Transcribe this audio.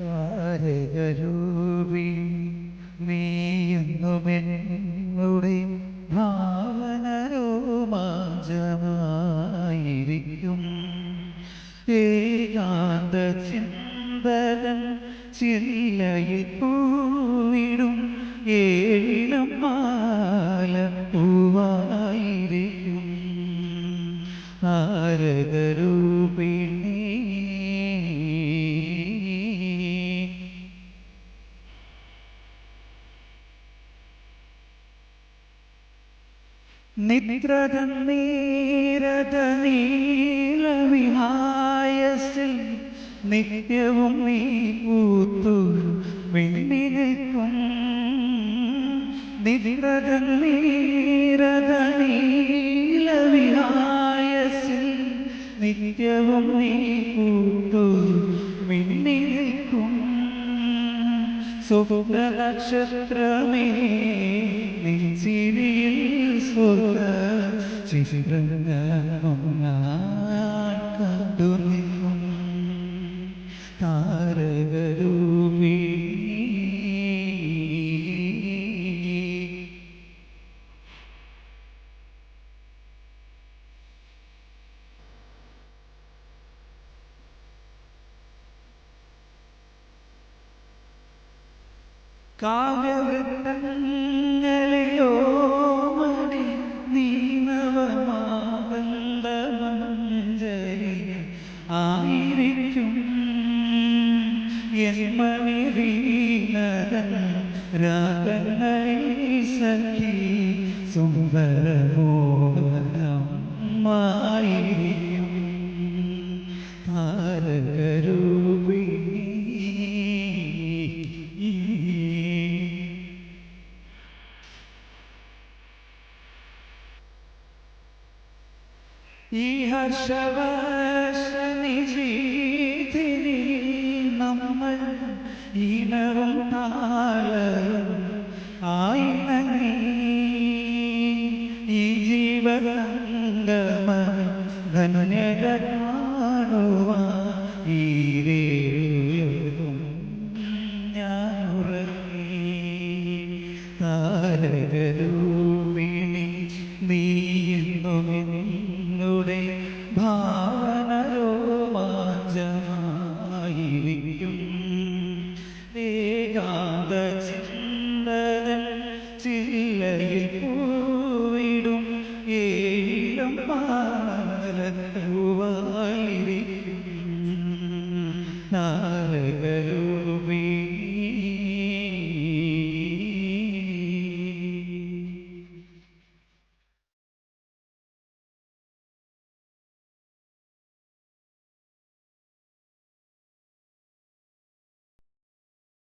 താരകരൂപി നീയുന്നുമെന്നുടെ ഭാവന രോമാഞ്ചമായിരിക്കും ഏകാന്ത ചിന്തതൻ ചില്ലയിൽ പൂവിടും ഏഴിലും നിദ്രതൻ നീരത നീലവിഹായസിൽ നിത്യവും നീ പൂത്തു. വിളിക്കും നിൽക്കും നിദ്രതൻ നീരത നീലവിഹായസിൽ നിത്യവും നീ സ്വപ്നനക്ഷത്രമേ നീ സ്വർഗ സുഖ. ഞാൻ കണ്ടു നിൽക്കും കാവ്യവൃത്തങ്ങളിലോ നീനവമാനന്ദമഞ്ജരി ആയിരിക്കും യന്മണി വീണതൻ രാഗങ്ങളിൽ സഖി സുന്ദരമോഹനം ഈ ഹർഷവശനി ജീവിതി നമ്മൾ ഇനവും താളവും ആയിണങ്ങി. ഈ കാണുവാൻ ഈരേഴും ഞാൻ ഉറങ്ങി. ചില്ലയിൽ പൂവിടും ഏഴിലും പാലൂവായിരിക്കും